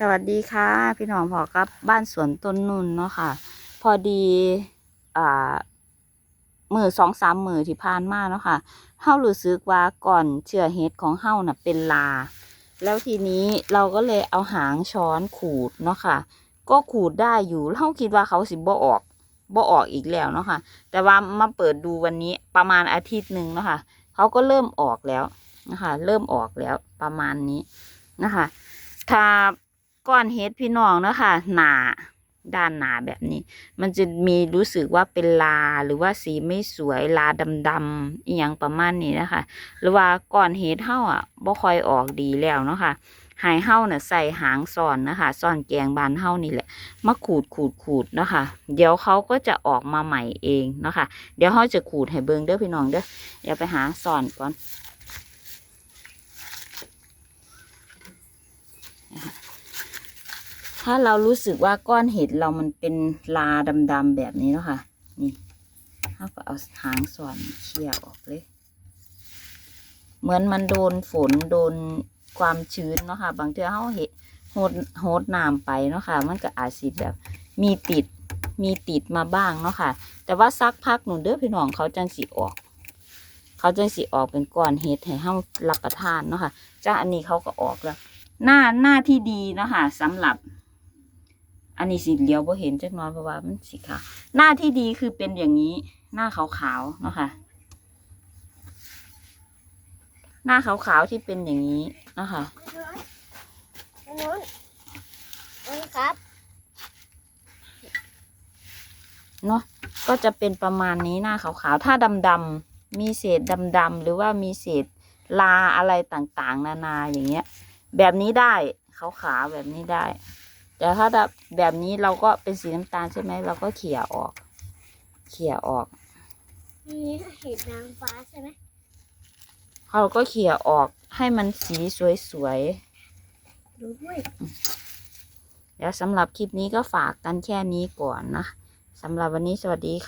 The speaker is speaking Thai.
สวัสดีค่ะ พี่น้องพอกับบ้านสวนต้นนุ่นเนาะค่ะ พอดีอ่ามือสองสามมือที่ผ่านมาเนาะค่ะเฮารู้สึกว่าก่อนเชื้อเห็ดของเฮาน่ะเป็นลา แล้วทีนี้เราก็เลยเอาหางช้อนขูดเนาะค่ะ ก็ขูดได้อยู่เราคิดว่าเขาสิบ่ออกบ่ออกอีกแล้วเนาะค่ะ แต่ว่ามาเปิดดูวันนี้ประมาณอาทิตย์หนึ่งเนาะค่ะเขาก็เริ่มออกแล้วนะคะ เริ่มออกแล้วประมาณนี้นะคะ ถ้า ก้อนเฮ็ดพี่น้องเนาะค่ะหนาด้านหนาแบบนี้ มันจะมีรู้สึกว่าเป็นลาหรือว่าสีไม่สวยลาดำๆอีหยังประมาณนี้นะคะ หรือว่าก้อนเฮ็ดเฮาอะบ่ค่อยออกดีแล้วเนาะค่ะหายเฮาน่ะใส่หางซ่อนนะคะซ่อนแกงบานเฮานี่แหละมาขูดขูดขูดนะคะ เดี๋ยวเขาก็จะออกมาใหม่เองนะคะ เดี๋ยวเขาจะขูดให้เบิ่งเด้อพี่น้องเด้อเดี๋ยวไปหาซ่อนก่อน ถ้าเรารู้สึกว่าก้อนเห็ดเรามันเป็นลาดำๆแบบนี้เนาะค่ะ นี่เราก็เอาหางส่วนเขี่ยออกเลย เหมือนมันโดนฝนโดนความชื้นเนาะค่ะ บางทีเขาเห็ดโหดโหดน้ำไปเนาะค่ะ มันก็อาจสิแบบมีติดมีติดมาบ้างเนาะค่ะ แต่ว่าซักพักหนูเด้อพี่น้องเขาจังสีออก เขาจังสีออกเป็นก้อนเห็ดให้เฮารับประทานเนาะค่ะจ้าอันนี้เขาก็ออกแล้ว หน้าหน้าที่ดีเนาะค่ะสำหรับ อันนี้สีเหลียวบ่เห็นจักหน้อยเพราะว่ามันสีขาวหน้าที่ดีคือเป็นอย่างนี้ หน้าขาวๆเนาะค่ะ หน้าขาวๆที่เป็นอย่างนี้เนาะค่ะอันนู้นอันนู้นครับเนาะก็จะเป็นประมาณนี้หน้าขาวๆถ้าดำๆมีเศษดำๆหรือว่ามีเศษลาอะไรต่างๆ นานาอย่างเงี้ย แบบนี้ได้ขาวๆแบบนี้ได้ แต่ถ้าแบบนี้เราก็เป็นสีน้ำตาลใช่ไหมเราก็เขี่ยออก เขี่ยออก นี่เห็ดนางฟ้าใช่ไหมเราก็เขี่ยออกให้มันสีสวยดูด้วยๆแล้วสำหรับคลิปนี้ก็ฝากกันแค่นี้ก่อนนะสำหรับวันนี้สวัสดีค่ะ